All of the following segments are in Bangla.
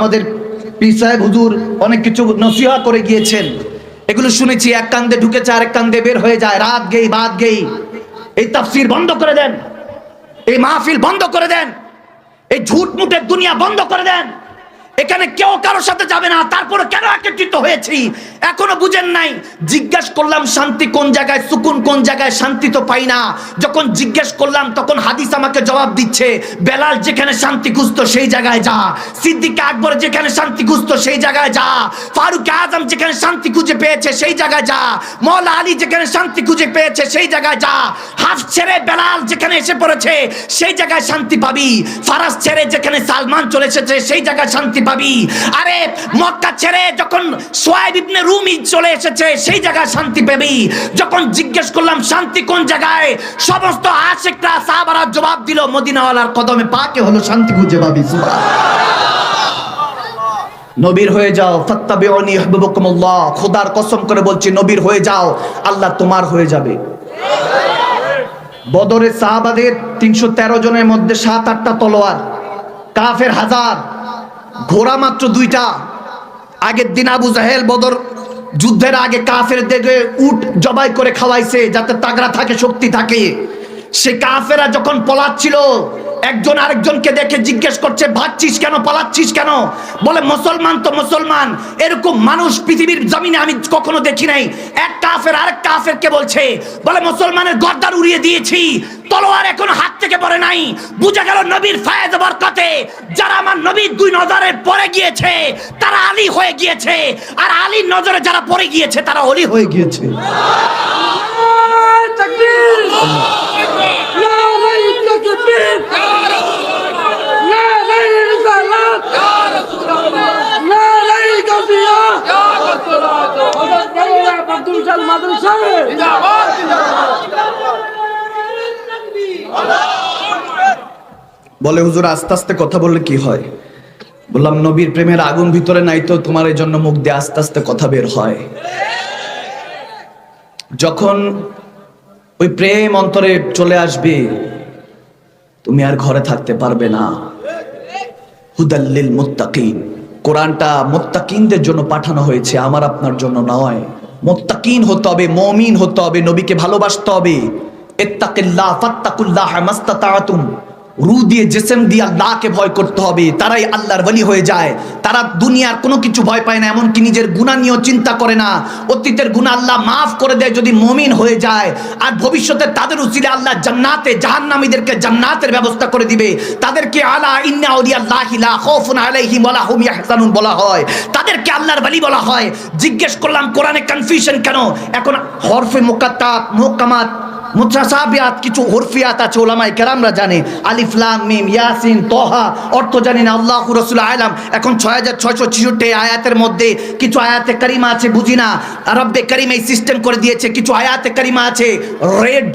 আমাদের পীর সাহেব হুজুর অনেক কিছু নসিহা করে গিয়েছেন। এগুলো শুনেছি, এক কান্দে ঢুকেছে, আরেক কান্দে বের হয়ে যায়। রাত গেই, বাদ গেই। এই তাফসির বন্ধ করে দেন। এই মাহফিল বন্ধ করে দেন। এই ঝুট মুটের দুনিয়া বন্ধ করে দেন। এখানে কেউ কারোর সাথে যাবে না। তারপরে কেন একত্রিত হয়েছি? এখনও বুঝেন নাই। জিজ্ঞেস করলাম, শান্তি কোন জায়গায়, সুকুন কোন জায়গায় শান্তি তো পাই না। যখন জিজ্ঞেস করলাম, তখন হাদিস আমাকে জবাব দিচ্ছে, বেলাল যেখানে শান্তি খুঁজতো সেই জায়গায় যা। সিদ্দিক আকবর যেখানে শান্তি খুঁজতো সেই জায়গায় যা। ফারুক আজম যেখানে শান্তি খুঁজে পেয়েছে সেই জায়গায় যা। মৌলা আলী যেখানে শান্তি খুঁজে পেয়েছে সেই জায়গায় যা। হাফ ছেড়ে বেলাল যেখানে এসে পড়েছে, সেই জায়গায় শান্তি পাবি। ফারাস ছেড়ে যেখানে সালমান চলে এসেছে, সেই জায়গায় শান্তি পাবি আরে, মক্কা ছেড়ে যখন সোয়াইব ইবনে রুমি চলে এসেছে, সেই জায়গায় শান্তি পাবি। যখন জিজ্ঞেস করলাম, শান্তি কোন জায়গায়? সমস্ত আশেকরা সাহাবারা জবাব দিল, মদিনাওয়ালার কদমে পাকে হলো শান্তি খুঁজে পাবি নবীর হয়ে যাও, ফাত্তাবিউনি ইহবিবুকুমুল্লাহ খোদার কসম করে বলছি, নবীর হয়ে যাও, আল্লাহ তোমার হয়ে যাবে। বদরের সাহাবাদের তিনশো তেরো জনের মধ্যে সাত আটটা তলোয়ার, কাফের হাজার। ঘোড়া মাত্র দুইটা। আগের দিন আবু জাহেল বদর যুদ্ধের আগে কাফের দেখে উট জবাই করে খাওয়াইছে, যাতে তাগড়া থাকে, শক্তি থাকে। সে কাফেরা যখন পলাচ্ছিল একজন আরেকজনকে দেখে জিজ্ঞেস করছে ভাবছিস কেন? পালাচ্ছিস কেন? বলে, মুসলমান তো মুসলমান। এরকম মানুষ পৃথিবীর জমিনে আমি কখনো দেখি নাই। এক কাফের আরেক কাফেরকে বলছে, বলে, মুসলমানের গর্দার উড়িয়ে দিয়েছি। তলোয়ার এখনও হাত থেকে পড়ে নাই। বুঝা গেল নবীর ফায়েজ বরকতে যারা আমার নবীর দুই নজরের পড়ে গিয়েছে, তারা আলী হয়ে গিয়েছে। আর আলীর নজরে যারা পড়ে গিয়েছে, তারা অলি হয়ে গিয়েছে। বলে হুজুর, আস্তে আস্তে কথা বললে কি হয়? বললাম, নবীর প্রেমের আগুন ভিতরে নাই তো তোমার এই জন্য মুখ দিয়ে আস্তে আস্তে কথা বের হয়। যখন ওই প্রেম অন্তরে চলে আসবে তুমি আর ঘরে থাকতে পারবে না। হুদাল্লিল মুত্তাকিন। কোরআনটা মোত্তাকিনদের জন্য পাঠানো হয়েছে, আমার আপনার জন্য নয়। মোত্তাকিন হতে হবে, মমিন হতে হবে, নবীকে ভালোবাসতে হবে। ইত্তাকিল্লাহ, ফাত্তাকুল্লাহ মাস্তাতাতুম। রু দিয়ে, জেসেম দিয়ে আল্লাহকে ভয় করতে হবে। তারাই আল্লাহর বলি হয়ে যায়। তারা দুনিয়ার কোনো কিছু ভয় পায় না, এমনকি নিজের গুণা নিয়েও চিন্তা করে না। অতীতের গুণা আল্লাহ মাফ করে দেয় যদি মমিন হয়ে যায়। আর ভবিষ্যতে তাদের উচিলে আল্লাহ জান্নাতে, জাহান্নামীদেরকে জান্নাতের ব্যবস্থা করে দিবে। তাদেরকে আলা ইন্না লা বলা হয়। তাদেরকে আল্লাহর বলি বলা হয়। জিজ্ঞেস করলাম, কোরআনে কনফিউশন কেন? এখন হরফে মুকাত্তাত মুহকামাত কিছু হরফিয়াত আছে ওলামাই কেরামরা জানে। আলিফ, লাম, মিম, ইয়াসিন অর্থ জানি না আল্লাহ রসুল আলাম। এখন ছয় হাজার ছয়শো ছিষট্টি আয়াতের মধ্যে কিছু আয়াতে কারিমা আছে, বুঝি না? এই সিস্টেম করে দিয়েছে, কিছু আয়াতে কারিমা আছে রেড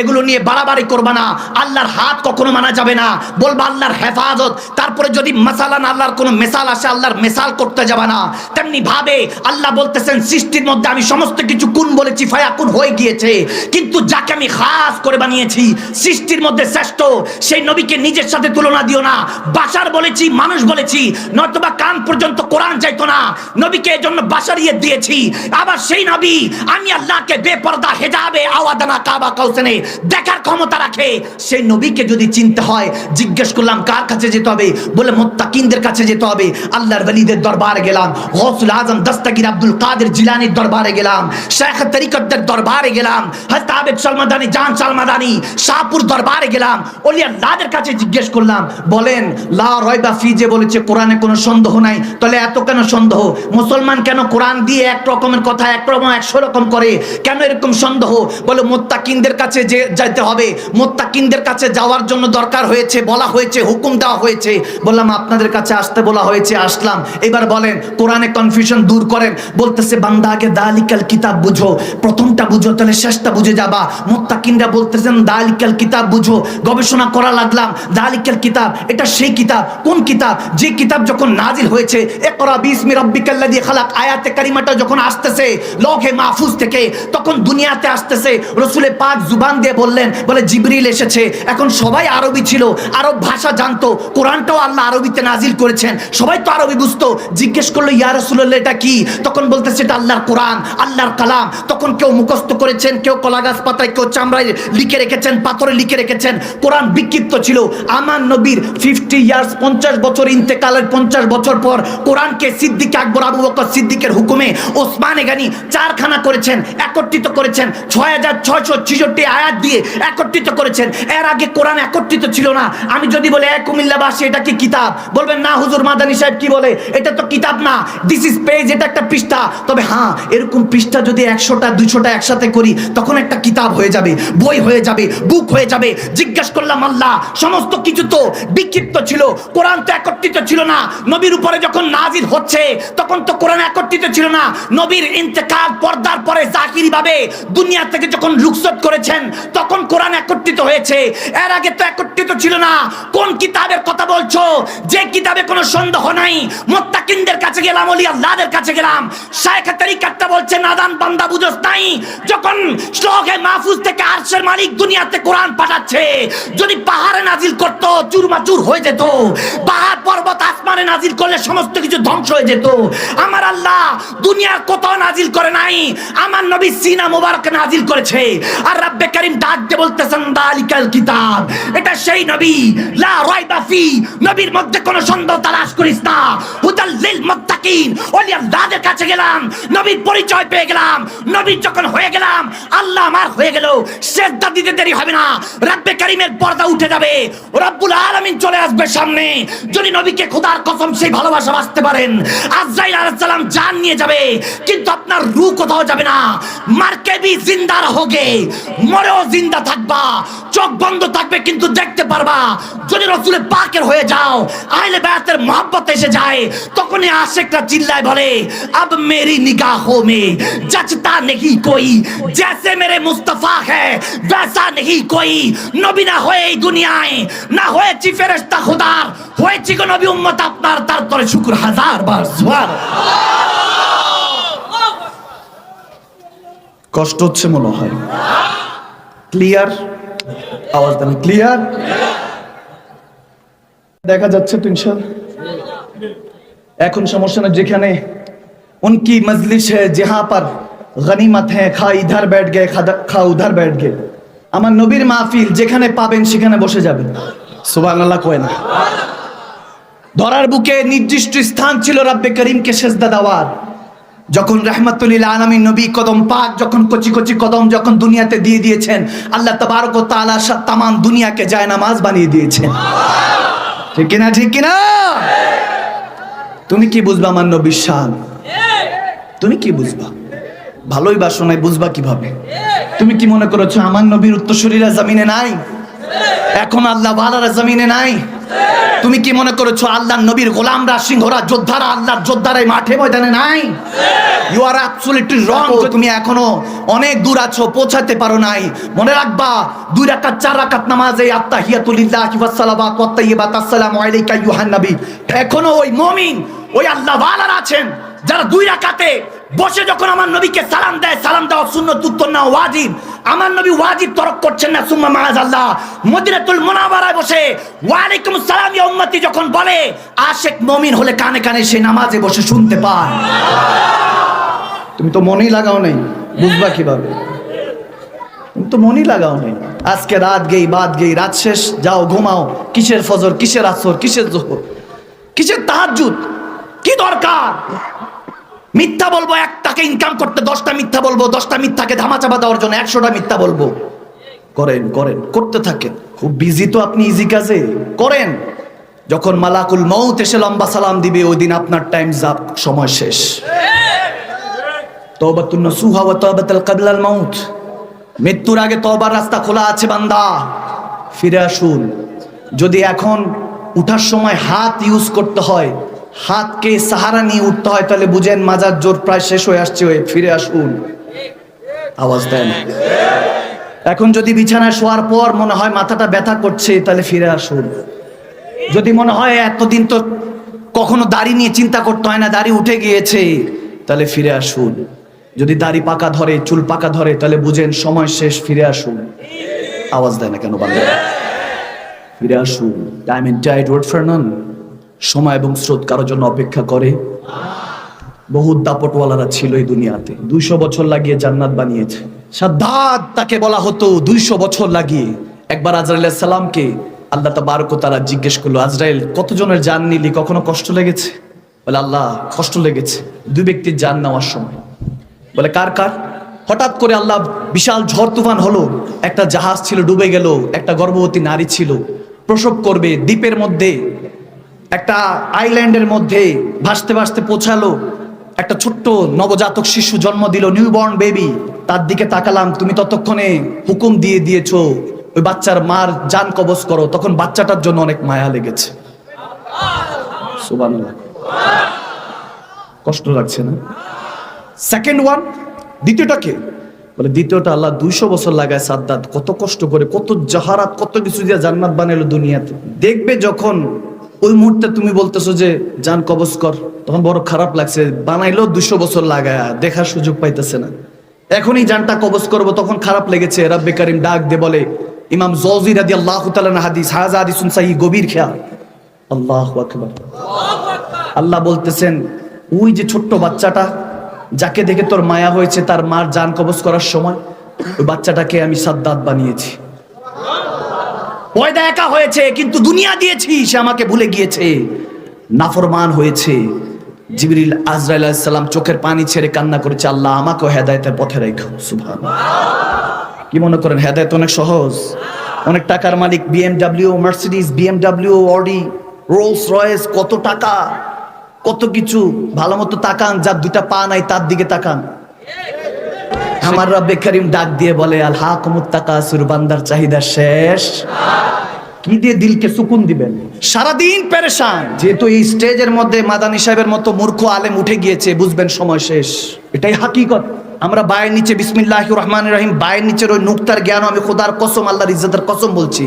এগুলো নিয়ে বাড়াবাড়ি করবা না। আল্লাহর হাত কখনো মানা যাবে না। বলবা আল্লাহর হেফাজত। তারপরে যদি মাসালান আল্লাহর কোনো মেসাল আসে, আল্লাহর মেসাল করতে যাবে না। তেমনি ভাবে আল্লাহ বলতেছেন, সৃষ্টির মধ্যে আমি সমস্ত কিছু কোন বলেছি, ফায়াকুন হয়ে গিয়েছে। কিন্তু যাকে আমি খাস করে বানিয়েছি। সৃষ্টির মধ্যে শ্রেষ্ঠ, সেই নবীকে নিজের সাথে তুলনা দিও না। বাসার বলেছি, মানুষ বলেছি, নয়তোবা কান পর্যন্ত কোরআন চাইতো না। নবীকে এজন্য বাসারিয়ে দিয়েছি। আবার সেই নবী, আমি আল্লাহকে বেপরদা হেজাবে আওয়াদানা কাবা কাউসেনে দেখার ক্ষমতা রাখে। সেই নবীকে যদি চিনতে হয়, জিজ্ঞেস করলাম, কার কাছে যেতে হবে? বলে মোত্তাকিনদের কাছে যেতে হবে। আল্লাহর ওলিদের দরবারে গেলাম। গৌসুল আজম দস্তগীর আব্দুল কাদের জিলানির দরবারে গেলাম। শেখ তরিকতদের দরবারে গেলাম। হযরত সালমাদানি জান সালমাদানি শাহপুর দরবারে গেলাম ওলি আল্লাহদের কাছে জিজ্ঞেস করলাম, বলেন, লা রয়বা ফি যে বলেছে, কোরআনে কোনো সন্দেহ নাই, তাহলে এত কেন সন্দেহ? মুসলমান কেন কোরআন দিয়ে এক রকমের কথা, এক রকম, একশো রকম করে? কেন এরকম সন্দেহ? বলে, মোত্তাকিনদের কাছে যে হবে, মোত্তাকিনদের কাছে যাওয়ার জন্য দরকার হয়েছে, বলা হয়েছে, হুকুম দেওয়া হয়েছে। বললাম, আপনাদের কাছে আসতে বলা হয়েছে, আসলাম। এবার বলেন, কোরআনে কনফিউশন দূর করেন, বলতেছে বান্দা আগে দালিকাল কিতাব বুঝো, প্রথমটা বুঝো, তাহলে শেষটা বুঝে যাবা। মুত্তাকিনরা বলতেছেন, দালিকাল কিতাব বুঝো, গবেষণা করা লাগলাম, দালিকাল কিতাব, এটা সেই কিতাব, কোন কিতাব? যে কিতাব যখন নাজিল হয়েছে, ইকরা বিসমি রাব্বিকাল্লাযী খালাক আয়াতে কারিমাটা যখন আসতেছে, লৌহে মাহফুজ থেকে, তখন দুনিয়াতে আসতেছে রসুলে পাক জুবান দিয়ে বললেন, বলে, জিবরিল এসেছে, এখন সবাই আরবি ছিল, আরব ভাষা জানতো, কোরআনটাও আল্লাহ আরবিতে নাজিল করেছেন, সবাই তো আরবি বুঝতো জিজ্ঞেস করল, ইয়া রাসূলুল্লাহ, এটা কি? তখন বলতেছে, এটা আল্লাহর কোরআন, আল্লাহর কালাম তখন কেউ মুখস্থ করেছেন, কেউ কলাগাছ পাতায় কেউ চামড়ায় লিখে রেখেছেন, পাথরে লিখে রেখেছেন। কোরআন বিক্ষিপ্ত ছিল। আমার নবীর ফিফটি ইয়ার্স পঞ্চাশ বছর ইন্তেকালের পঞ্চাশ বছর পর কোরআনকে সিদ্দিক আকবর, আবু বকর সিদ্দিকের হুকুমে ওসমানে গানি চারখানা করেছেন, একত্রিত করেছেন। ছয় হাজার ছয়শো ছিষট্টি আয়াত দিয়ে একত্রিত করেছেন। এর আগে কোরআন একত্রিত ছিল না। আমি যদি বলে এক কুমিল্লাবাসী এটা কি কিতাব? বলবেন, না হুজুর, মাদানী সাহেব কি বলে? এটা তো কিতাব না। দিস ইজ পেজ এটা একটা পৃষ্ঠা। তবে হ্যাঁ এরকম পৃষ্ঠা যদি একশোটা, দুইশোটা একসাথে করি, তখন একটা কিতাব হয়ে যাবে, বই হয়ে যাবে বুক হয়ে যাবে। জিজ্ঞাসা করলাম, আল্লাহ, সমস্ত কিছু তো বিক্ষিপ্ত ছিল, কোরআন তো একত্রিত ছিল না। নবীর উপরে যখন নাজির হচ্ছে, তখন তো কোরআন একত্রিত ছিল না। নবীর ইন্তেকাল পর্দার পরে জাকিরি ভাবে দুনিয়া থেকে যখন রুখসত করেছেন, তখন কোরআন একত্রিত হয়েছে। এর আগে তো একত্রিত ছিল না। কোন কিতাবের কথা বলছো? যে কিতাবে কোনো সন্দেহ নাই। মোত্তাকিনদের কাছে গেলাম ওলি আল্লাহদের কাছে গেলাম। শায়েখ তরিকাতটা বলছে, নাদান বান্দা বুঝোস নাই। যখন শ্লোকে মাহফুজ থেকে আরশের মালিক দুনিয়াতে কোরআন পাঠাচ্ছে। যদি পাহাড়ে নাজিল করত চুরমাচুর হয়ে যেত। পাহাড়, পর্বত, আসমানে নাজিল করলে সমস্ত কিছু ধ্বংস হয়ে যেত। আমার আল্লাহ দুনিয়ার কোথাও নাজিল করে নাই। আমার নবী সিনা মুবারক নাজিল করেছে। আর রাব্বে করিম ডাক দিয়ে বলতেছেন, দালিকাল কিতাব। এটা সেই নবী। লা রাইবা ফি। নবীর মধ্যে কোনো সন্দেহ তালাশ করিস না। হুদাল লিল মুত্তাকিন। ওলি আল্লাহদের কাছে গেলাম। নবীর পরিচয় পেয়ে গেলাম। নবীর যখন হয়ে গেলাম, আল্লাহ আমার হয়ে গেল সেজদা দিতে দেরি হবে না রাব্বে করিমের পর্দা উঠে যাবে রব্বুল আলামিন চলে আসবে সামনে যদি নবীকে খোদার কসম সেই ভালোবাসা বাঁচতে পারেন আজরাইল আলাইহিস সালাম জান নিয়ে যাবে কিন্তু আপনার রু কোথাও যাবে না মারকে বি জিন্দা রহোগে মরেও জিন্দা থাকবা চোখ বন্ধ থাকবে কিন্তু দেখতে পারবা যদি রসুলের পাকের হয়ে যাও আইলে বায়াতের মোহাব্বত এসে যায় তখনই আশেকরা চিল্লায় বলে अब मेरी निगाहों में जचता नहीं कोई जैसे मेरे मुस्तफा है वैसा नहीं कोई নবী না হয়ে এই দুনিয়ায় না হয়েছি ফেরেশতা খোদার হয়েছি গো নবী উম্মত আপনার তারপরে শুকুর হাজার বার সুবহান কষ্ট হচ্ছে মনে হয় ক্লিয়ার আওয়াজ দেন ক্লিয়ার দেখা যাচ্ছে তো ইনশাল্লাহ এখন সমস্যা না যেখানে उनकी मजलिस है जहां पर গনিমত হ্যাঁ খা, ইধার বেঠ গে, খা উধার বেঠ গে। আমার নবীর মাহফিল যেখানে পাবেন, সেখানে বসে যাবেন। সুবান আল্লাহ কয় না। ধরার বুকে নির্দিষ্ট স্থান ছিল রাব্বে করিমকে সেজদা দেওয়ার। যখন রহমতুল্লিল আলমী নবী কদম পাক, যখন কচি কচি কদম যখন দুনিয়াতে দিয়ে দিয়েছেন, আল্লাহ তবারক তালা তামান দুনিয়াকে যায় নামাজ বানিয়ে দিয়েছেন। ঠিক কিনা ঠিক কিনা? তুমি কি বুঝবা আমার নবীর তুমি কি বুঝবা? ভালোই বাসো নাই বুঝবা কীভাবে? তুমি কি মনে করেছ আমার নবীর উত্তরসূরিরা জমিনে নাই? এখন আল্লাহ বালারা জমিনে নাই? তুমি কি মনে করেছ আল্লাহ নবীর গোলামরা সিংহরা যোদ্ধারা আল্লাহর যোদ্ধারা মাঠে ময়দানে নাই? ইউ আর অ্যাবসলিটলি রং তুমি এখনও অনেক দূর আছো পৌঁছাতে পারো নাই। মনে রাখবা দুই রাকাত চার রাকাত নামাজে আত্তাহিয়াতুলিল্লাহি ওয়াস সালাওয়াত ওয়াত তাইয়্যিবাত আসসালামু আলাইকা ইউহান নবী। এখনও ওই মুমিন ওই আল্লাহ ওয়ালারা আছেন যারা দুই রাকাতে বসে যখন আমার নবীকে সালাম দেয়, সালাম দেওয়া সুন্নত, উত্তর না ওয়াজিব। আমার নবী ওয়াজিব তরক করছেন না, সুম্মা মাআজাল্লাহ মদিনাতুল মুনাওয়ারায় বসে, ওয়ালাইকুম সালাম ইয়া যখন বলে, আশেক মুমিন হলে কানে কানে সে নামাজে বসে শুনতে পায়। তুমি তো মনেই লাগাও নাই, বুঝবা কীভাবে? তুমি তো মনই লাগাও নেই। আজকে রাত গেই, বাদ গেই, রাত শেষ, যাও ঘুমাও। কিসের ফজর, কিসের আসর, কিসের জোহর? কিসের তাহাজ্জুদ? কি দরকার? মিথ্যা বলব, একটাকে ইনকাম করতে দশটা মিথ্যা বলব, দশটা মিথ্যাকে ধামাচাপা দেওয়ার জন্য একশোটা মিথ্যা বলব। করেন করেন, করতে থাকেন। খুব বিজি তো আপনি ইজি কাজে। করেন, যখন মালাকুল মৌত এসে লম্বা সালাম দিবে ওই দিন আপনার টাইম যাপ সময় শেষ। মৃত্যুর আগে তওবার রাস্তা খোলা আছে, বান্দা। ফিরে আসুন। যদি এখন উঠার সময় হাত ইউজ করতে হয় হাতকে সাহারা নিয়ে উঠতে হয়, তাহলে বুঝেন মাজার জোর প্রায় শেষ হয়ে আসছে, হয়ে ফিরে আসুন। আওয়াজ দেন। এখন যদি বিছানায় শোয়ার পর মনে হয় মাথাটা ব্যথা করছে, তাহলে ফিরে আসুন। যদি মনে হয় এতদিন তো কখনো দাড়ি নিয়ে চিন্তা করতে হয় না, দাড়ি উঠে গিয়েছে, তাহলে ফিরে আসুন। যদি দাড়ি পাকা ধরে, চুল পাকা ধরে, তাহলে বুঝেন সময় শেষ, ফিরে আসুন। আওয়াজ দেয় না কেন বান্ধব ফিরে আসুন। Time and tide wait for none সময় এবং স্রোত কারোর জন্য অপেক্ষা করে। বহু দাপটওয়ালারা ছিল এই দুনিয়াতে। দুইশো বছর লাগিয়ে জান্নাত বানিয়েছে। সাদ্দাত তাকে বলা হতো দুইশো বছর লাগিয়ে। একবার আজরাইল সালামকে আল্লাহ তাবারক তারা জিজ্ঞেস করল, আজরাইল, কতজনের জান নিলি? কখনো কষ্ট লেগেছে? বলে, আল্লাহ, কষ্ট লেগেছে। দুই ব্যক্তির জান নেওয়ার সময়। বলে, কার কার? হঠাৎ করে আল্লাহ বিশাল ঝড় তুফান হলো। একটা জাহাজ ছিল, ডুবে গেল। একটা গর্ভবতী নারী ছিল। প্রসব করবে, দ্বীপের মধ্যে একটা আইল্যান্ডের মধ্যে ভাসতে ভাসতে পৌঁছালো। একটা ছোট্ট নবজাতক শিশু জন্ম দিল নিউবর্ন বেবি তার দিকে তাকালাম, তুমি ততক্ষণে হুকুম দিয়ে দিয়েছ, ওই বাচ্চার মার জান কবজ করো। তখন বাচ্চাটার জন্য অনেক মায়া লেগেছে। কষ্ট লাগছে না? সেকেন্ড ওয়ান দ্বিতীয়টা কে? বলে, দ্বিতীয়টা আল্লাহ দুইশো বছর লাগায় সাদ্দাত। কত কষ্ট করে, কত জাহারাত, কত কিছু দিয়ে জান্নাত বানাইলো দুনিয়াতে। দেখবে যখন ওই মুহূর্তে তুমি বলতেছো যে, জান, কবজ কর। তখন বড় খারাপ লাগছে। বানাইলো দুশো বছর লাগায় দেখার সুযোগ পাইতেছে না। এখনই জানটা কবজ করব, তখন খারাপ লেগেছে। রাব্বে কারিম ডাক দে বলে, ইমাম জৌজি রাদি আল্লাহ হাদিস হাজা হাদিসুন সাহি গভীর খেয়াল। আল্লাহ আল্লাহ বলতেছেন, ওই যে ছোট্ট বাচ্চাটা, যাকে দেখে তোর মায়া হয়েছে, তার মার জান কবজ করার সময়, ওই বাচ্চাটাকে আমি সাদ্দাত বানিয়েছি। পয়দা একা হয়েছে, কিন্তু দুনিয়া দিয়েছি, সে আমাকে ভুলে গিয়েছে। নাফরমান হয়েছে। জিবরিল আজরাইল সালাম চোখের পানি ছেড়ে কান্না করেছে, আল্লাহ, আমাকেও হেদায়তের পথে রেখো। সুভান কি মনে করেন, হেদায়ত অনেক সহজ? অনেক টাকার মালিক, BMW, Mercedes, BMW, Audi, Rolls Royce, কত টাকা, কত কিছু, ভালো মতো তাকান, যার দুটা পা নাই তার দিকে তাকান। আমার রব্বে করিম ডাক দিয়ে বলে আল হাকুমুত তাকাসুর বান্দার চাহিদা শেষ। কি দিয়ে দিলকে সুকুন দিবেন? সারাদিন পেরেশান। যেহেতু এই স্টেজের মধ্যে মাদানী সাহেবের মতো মূর্খ আলেম উঠে গিয়েছে, বুঝবেন সময় শেষ। এটাই হাকিকত। আমরা বায়ের নিচে বিসমিল্লাহ রহমান রহিম, বায়ের নিচের ওই নুক্তার জ্ঞান, আমি খোদার কসম, আল্লাহর ইজ্জতের কসম বলছি।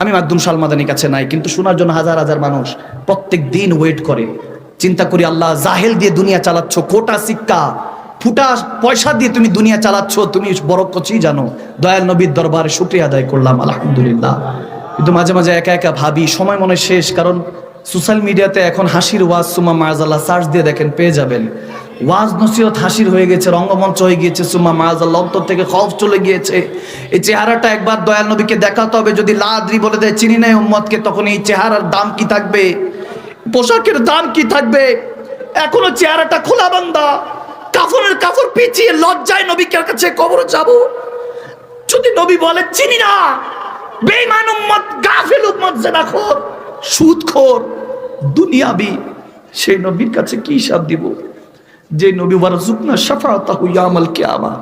আমি মাকদুম সাল মাদানির কাছে নাই, কিন্তু শোনার জন্য হাজার হাজার মানুষ প্রত্যেক দিন ওয়েট করে। চিন্তা করি আল্লাহ জাহেল দিয়ে দুনিয়া চালাচ্ছ, কোটা শিক্ষা ফুটা পয়সা দিয়ে তুমি দুনিয়া চালাচ্ছ, তুমি বড় কচি জানো। দয়াল নবীর দরবারে শুক্রিয়া আদায় করলাম, আলহামদুলিল্লাহ। কিন্তু মাঝে মাঝে একা একা ভাবি, সময় মনে শেষ, কারণ সোশ্যাল মিডিয়াতে এখন হাসির ওয়াজ সুমা মাজাল্লাহ সার্চ দিয়ে দেখেন, পেয়ে যাবেন। ওয়াজ নসিহত হাসির হয়ে গেছে, রঙ্গমঞ্চ হয়ে গিয়েছে সুমা মাজাল্লাহ অন্তর থেকে খফ চলে গিয়েছে। এই চেহারাটা একবার দয়াল নবীকে দেখাতে হবে, যদি লাদ্রি বলে দেয়, চিনি নাই উম্মতকে, তখন এই চেহারার দাম কি থাকবে? পোশাকের দাম কি থাকবে? এখনও চেহারাটা খোলা বান্দা। কাফনের কাফর পিছিয়ে লজ্জায় নবীর কাছে কবর যাব। যদি নবী বলে, চিনি না, বেঈমান উম্মত, গাফিল উম্মত জেনাখোর সুদখোর, দুনিয়াবি। সেই নবীর কাছে কি হিসাব দিব? যে নবী ওয়ারজুকনা শাফাআতাহু ইয়ামাল কিয়ামা।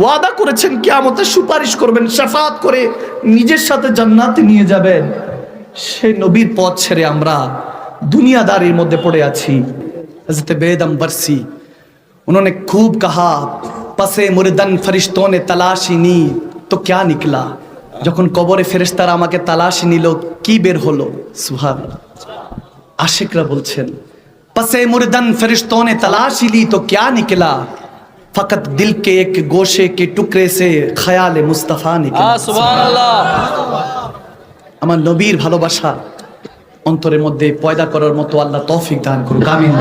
ওয়াদা করেছেন কিয়ামতে সুপারিশ করবেন শাফাত করে নিজের সাথে জান্নাতে নিয়ে যাবেন। সেই নবীর পথ ছেড়ে আমরা দুনিয়াদারির মধ্যে পড়ে আছি। দ বেদম বরসি उन्होंने खूब कहा पसे मुर्दन फरिश्तों ने तलाशी नी तो क्या निकला যখন কবরে ফেরেশতারা আমাকে তালাশি নিল কি বের হলো সুহান আশিকরা বলছেন पसे मुर्दन फरिश्तों ने तलाशी ली तो क्या निकला फकत दिल के एक गोशे के टुकड़े से ख्याल मुस्तफा निकला আমার নবীর ভালোবাসা অন্তরের মধ্যে পয়দা করার মতো আল্লাহ তৌফিক দান করুক আমিন